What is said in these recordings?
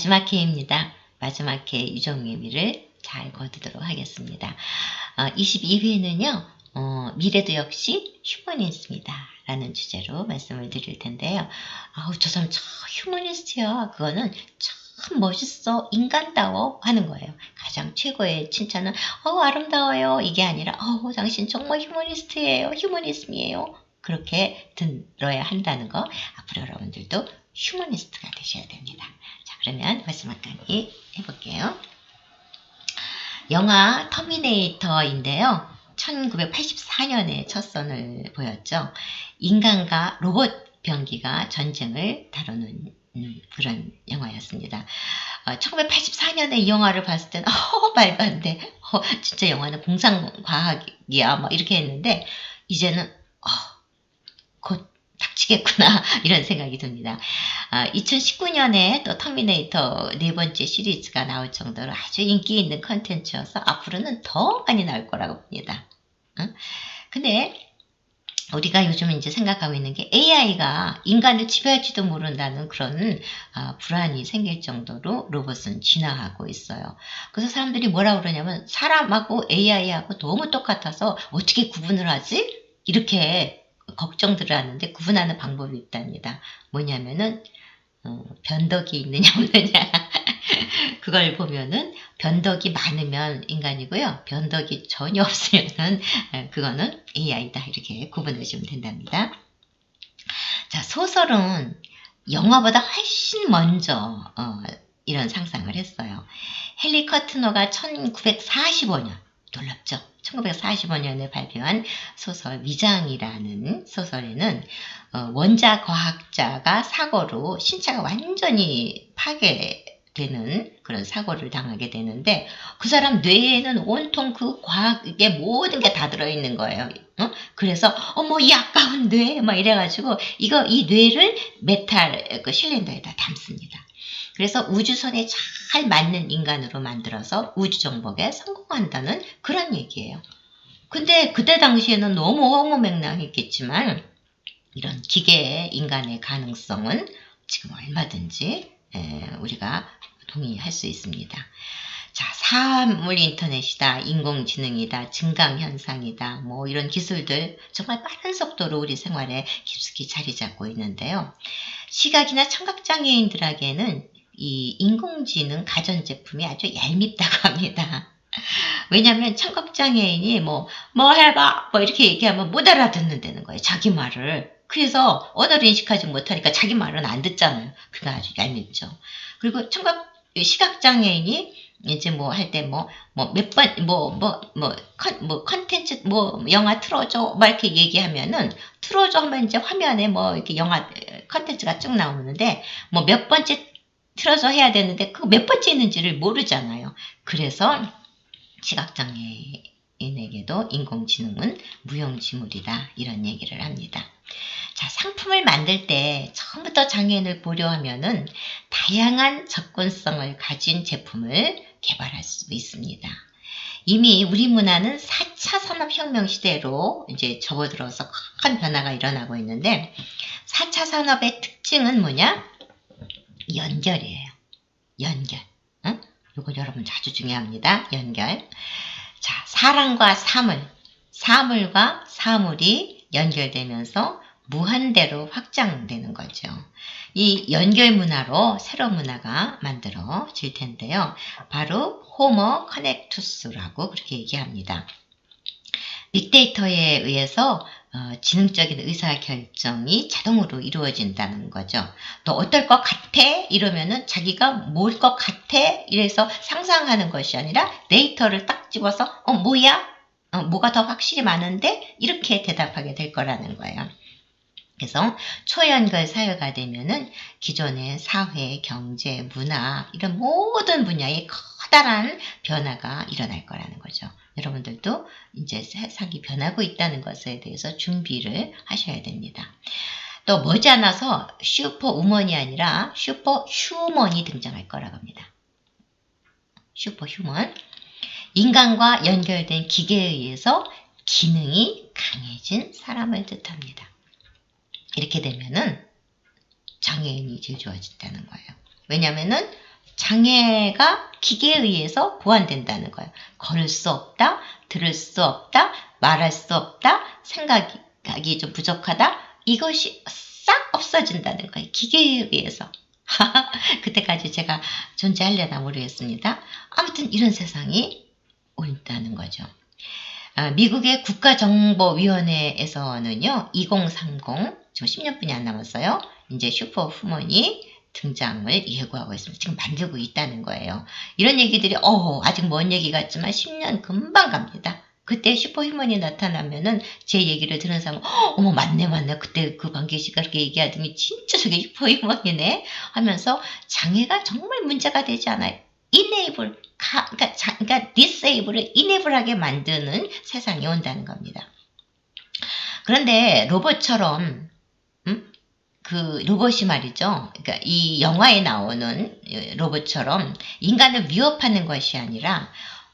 마지막 회입니다. 마지막 회 유정예미를 잘 거두도록 하겠습니다. 어, 22회는요, 어, 미래도 역시 휴머니스트입니다. 라는 주제로 말씀을 드릴 텐데요. 아우, 저 사람 참 휴머니스트야. 그거는 참 멋있어. 인간다워. 하는 거예요. 가장 최고의 칭찬은, 어 아름다워요. 이게 아니라, 어 당신 정말 휴머니스트예요. 휴머니즘이에요. 그렇게 들어야 한다는 거. 앞으로 여러분들도 휴머니스트가 되셔야 됩니다. 자, 그러면 마지막 강의 해볼게요. 영화 터미네이터인데요. 1984년에 첫 선을 보였죠. 인간과 로봇 병기가 전쟁을 다루는 음, 그런 영화였습니다. 어, 1984년에 이 영화를 봤을 때는 어, 말도 안 돼. 어, 진짜 영화는 공상과학이야. 막 이렇게 했는데 이제는 어, 곧 닥치겠구나 이런 생각이 듭니다. 아, 2019년에 또 터미네이터 네 번째 시리즈가 나올 정도로 아주 인기 있는 컨텐츠여서 앞으로는 더 많이 나올 거라고 봅니다. 응? 근데 우리가 요즘 이제 생각하고 있는 게 AI가 인간을 지배할지도 모른다는 그런 아, 불안이 생길 정도로 로봇은 진화하고 있어요. 그래서 사람들이 뭐라 그러냐면 사람하고 AI하고 너무 똑같아서 어떻게 구분을 하지? 이렇게 걱정들을 하는데 구분하는 방법이 있답니다. 뭐냐면은 어, 변덕이 있느냐 없느냐 그걸 보면은 변덕이 많으면 인간이고요. 변덕이 전혀 없으면은 그거는 AI다 이렇게 구분하시면 된답니다. 자 소설은 영화보다 훨씬 먼저 어, 이런 상상을 했어요. 헨리 커트너가 1945년 놀랍죠? 1945년에 발표한 소설 위장이라는 소설에는 어, 원자 과학자가 사고로 신체가 완전히 파괴되는 그런 사고를 당하게 되는데 그 사람 뇌에는 온통 그 과학의 모든 게 다 들어있는 거예요. 어? 그래서 어머 이 아까운 뇌 막 이래가지고 이거 이 뇌를 메탈 그 실린더에다 담습니다. 그래서 우주선에 잘 맞는 인간으로 만들어서 우주정복에 성공한다는 그런 얘기예요. 근데 그때 당시에는 너무 허무맹랑했겠지만 이런 기계의 인간의 가능성은 지금 얼마든지 우리가 동의할 수 있습니다. 자, 사물 인터넷이다, 인공지능이다, 증강현상이다, 뭐 이런 기술들 정말 빠른 속도로 우리 생활에 깊숙이 자리 잡고 있는데요. 시각이나 청각 장애인들에게는 이 인공지능 가전제품이 아주 얄밉다고 합니다. 왜냐하면 청각장애인이 뭐, 뭐 해봐! 뭐 이렇게 얘기하면 못 알아듣는다는 거예요. 자기 말을. 그래서 언어를 인식하지 못하니까 자기 말은 안 듣잖아요. 그가 아주 얄밉죠. 그리고 청각, 시각장애인이 이제 뭐 할 때 뭐, 뭐 몇 번, 뭐, 뭐, 뭐, 컨, 뭐 컨텐츠, 뭐 영화 틀어줘, 막 이렇게 얘기하면은 틀어줘 하면 이제 화면에 뭐 이렇게 영화 컨텐츠가 쭉 나오는데 뭐 몇 번째 틀어서 해야 되는데 그 몇 번째 있는지를 모르잖아요. 그래서 시각장애인에게도 인공지능은 무용지물이다 이런 얘기를 합니다. 자, 상품을 만들 때 처음부터 장애인을 보려 하면은 다양한 접근성을 가진 제품을 개발할 수 있습니다. 이미 우리 문화는 4차 산업혁명 시대로 이제 접어들어서 큰 변화가 일어나고 있는데 4차 산업의 특징은 뭐냐? 연결이에요. 연결. 응? 이거 여러분 아주 중요합니다. 연결. 자, 사랑과 사물, 사물과 사물이 연결되면서 무한대로 확장되는 거죠. 이 연결 문화로 새로운 문화가 만들어질 텐데요. 바로 호모 커넥투스라고 그렇게 얘기합니다. 빅데이터에 의해서 어, 지능적인 의사결정이 자동으로 이루어진다는 거죠. 너 어떨 것 같아? 이러면은 자기가 뭘 것 같아? 이래서 상상하는 것이 아니라 데이터를 딱 집어서 어 뭐야? 어, 뭐가 더 확실히 많은데? 이렇게 대답하게 될 거라는 거예요. 그래서 초연결 사회가 되면은 기존의 사회, 경제, 문화 이런 모든 분야에 커다란 변화가 일어날 거라는 거죠. 여러분들도 이제 세상이 변하고 있다는 것에 대해서 준비를 하셔야 됩니다. 또 머지않아서 슈퍼 우먼이 아니라 슈퍼 휴먼이 등장할 거라고 합니다. 슈퍼 휴먼. 인간과 연결된 기계에 의해서 기능이 강해진 사람을 뜻합니다. 이렇게 되면은 장애인이 제일 좋아진다는 거예요. 왜냐면은 장애가 기계에 의해서 보완된다는 거예요. 걸을 수 없다, 들을 수 없다, 말할 수 없다, 생각이 좀 부족하다. 이것이 싹 없어진다는 거예요. 기계에 의해서. 그때까지 제가 존재하려나 모르겠습니다. 아무튼 이런 세상이 온다는 거죠. 아, 미국의 국가정보위원회에서는요, 2030, 지금 10년뿐이 안 남았어요. 이제 슈퍼후먼이 등장을 예고하고 있습니다. 지금 만들고 있다는 거예요. 이런 얘기들이, 어, 아직 먼 얘기 같지만 10년 금방 갑니다. 그때 슈퍼휴먼이 나타나면은 제 얘기를 들은 사람은 어머 맞네 맞네 그때 그 관계 씨가 그렇게 얘기하더니 진짜 저게 슈퍼휴먼이네 하면서 장애가 정말 문제가 되지 않아요. 가, 그러니까, 자, 그러니까 disable을 enable하게 만드는 세상이 온다는 겁니다. 그런데 로봇처럼 음? 그 로봇이 말이죠. 그러니까 이 영화에 나오는 로봇처럼 인간을 위협하는 것이 아니라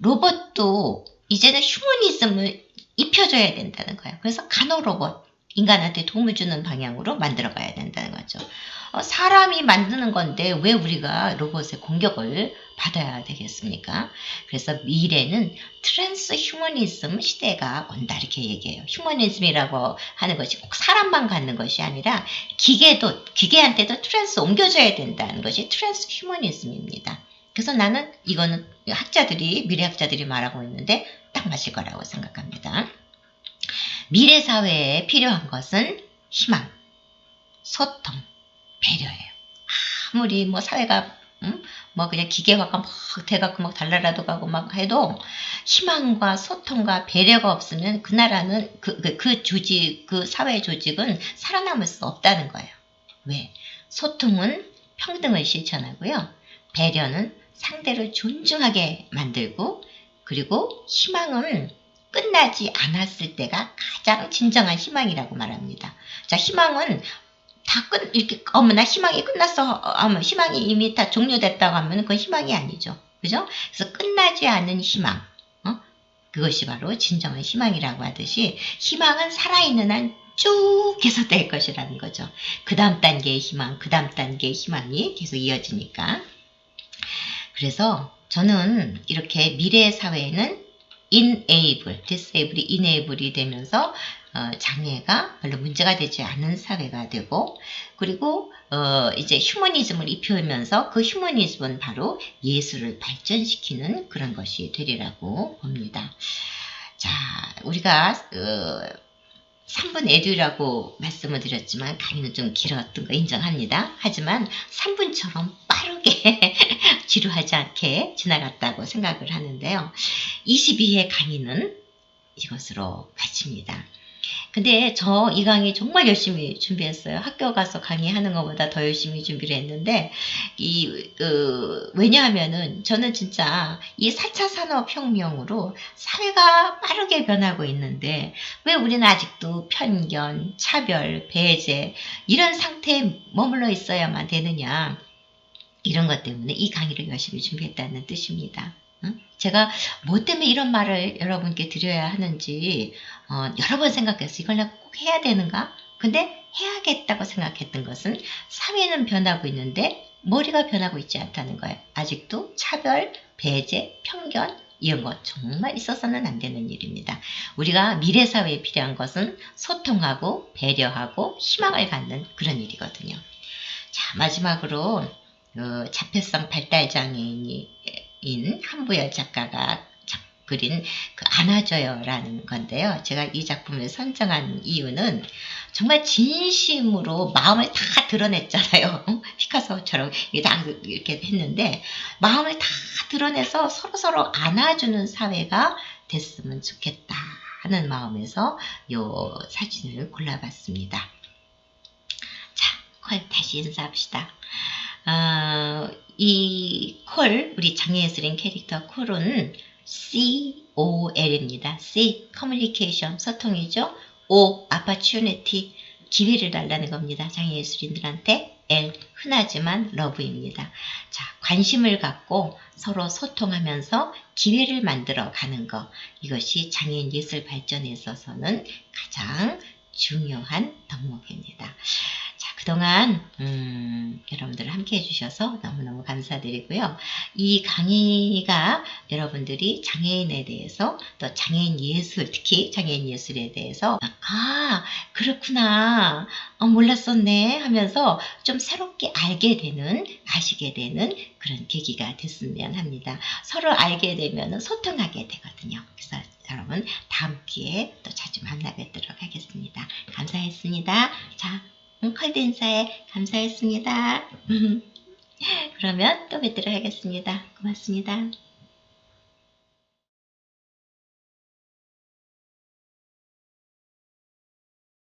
로봇도 이제는 휴머니즘을 입혀줘야 된다는 거예요. 그래서 간호로봇, 인간한테 도움을 주는 방향으로 만들어 가야 된다는 거죠. 어, 사람이 만드는 건데 왜 우리가 로봇의 공격을 받아야 되겠습니까? 그래서 미래는 트랜스 휴머니즘 시대가 온다 이렇게 얘기해요. 휴머니즘이라고 하는 것이 꼭 사람만 갖는 것이 아니라 기계도 기계한테도 트랜스 옮겨줘야 된다는 것이 트랜스 휴머니즘입니다. 그래서 나는 이거는 학자들이 미래학자들이 말하고 있는데 딱 맞을 거라고 생각합니다. 미래 사회에 필요한 것은 희망, 소통, 배려예요. 아무리 뭐 사회가 음? 뭐 그냥 기계화가 막 돼갖고 막 달나라도 가고 막 해도 희망과 소통과 배려가 없으면 그 나라는 그, 그, 그 조직, 그 사회 조직은 살아남을 수 없다는 거예요. 왜? 소통은 평등을 실천하고요. 배려는 상대를 존중하게 만들고 그리고 희망은 끝나지 않았을 때가 가장 진정한 희망이라고 말합니다. 자, 희망은 다 끝, 이렇게, 어머나 희망이 끝났어. 어머, 희망이 이미 다 종료됐다고 하면 그건 희망이 아니죠. 그죠? 그래서 끝나지 않은 희망. 어? 그것이 바로 진정한 희망이라고 하듯이 희망은 살아있는 한 쭉 계속될 것이라는 거죠. 그 다음 단계의 희망, 그 다음 단계의 희망이 계속 이어지니까. 그래서 저는 이렇게 미래 사회에는 enable, disable이 enable이 되면서 어, 장애가 별로 문제가 되지 않은 사회가 되고 그리고 어, 이제 휴머니즘을 입혀면서 그 휴머니즘은 바로 예술을 발전시키는 그런 것이 되리라고 봅니다. 자, 우리가 어, 3분 에듀라고 말씀을 드렸지만 강의는 좀 길었던 거 인정합니다. 하지만 3분처럼 빠르게 지루하지 않게 지나갔다고 생각을 하는데요. 22회 강의는 이것으로 마칩니다. 근데 저 이 강의 정말 열심히 준비했어요. 학교 가서 강의하는 것보다 더 열심히 준비를 했는데 이 그, 왜냐하면은 저는 진짜 이 4차 산업혁명으로 사회가 빠르게 변하고 있는데 왜 우리는 아직도 편견, 차별, 배제 이런 상태에 머물러 있어야만 되느냐 이런 것 때문에 이 강의를 열심히 준비했다는 뜻입니다. 제가 뭐 때문에 이런 말을 여러분께 드려야 하는지 어, 여러 번 생각했어요. 이걸 내가 꼭 해야 되는가? 근데 해야겠다고 생각했던 것은 사회는 변하고 있는데 머리가 변하고 있지 않다는 거예요. 아직도 차별, 배제, 편견 이런 것 정말 있어서는 안 되는 일입니다. 우리가 미래 사회에 필요한 것은 소통하고 배려하고 희망을 갖는 그런 일이거든요. 자 마지막으로 어, 자폐성 발달 장애인이 인 한부열 작가가 그린 그 안아줘요라는 건데요. 제가 이 작품을 선정한 이유는 정말 진심으로 마음을 다 드러냈잖아요. 피카소처럼 이렇게 했는데 마음을 다 드러내서 서로서로 안아주는 사회가 됐으면 좋겠다 하는 마음에서 이 사진을 골라봤습니다. 자, 콜 다시 인사합시다. 어, 이 콜, 우리 장애예술인 캐릭터 콜은 COL입니다. C, 커뮤니케이션, 소통이죠. O, opportunity, 기회를 달라는 겁니다. 장애예술인들한테. L, 흔하지만 러브입니다. 자, 관심을 갖고 서로 소통하면서 기회를 만들어 가는 것. 이것이 장애인 예술 발전에 있어서는 가장 중요한 덕목입니다. 그동안 음, 여러분들 함께 해주셔서 너무너무 감사드리고요. 이 강의가 여러분들이 장애인에 대해서 또 장애인 예술, 특히 장애인 예술에 대해서 아 그렇구나 어, 몰랐었네 하면서 좀 새롭게 알게 되는 아시게 되는 그런 계기가 됐으면 합니다. 서로 알게 되면 소통하게 되거든요. 그래서 여러분 다음 기회에 또 자주 만나 뵙도록 하겠습니다. 감사했습니다. 자, 음, 컬드 인사에 감사했습니다. 그러면 또 뵙도록 하겠습니다. 고맙습니다.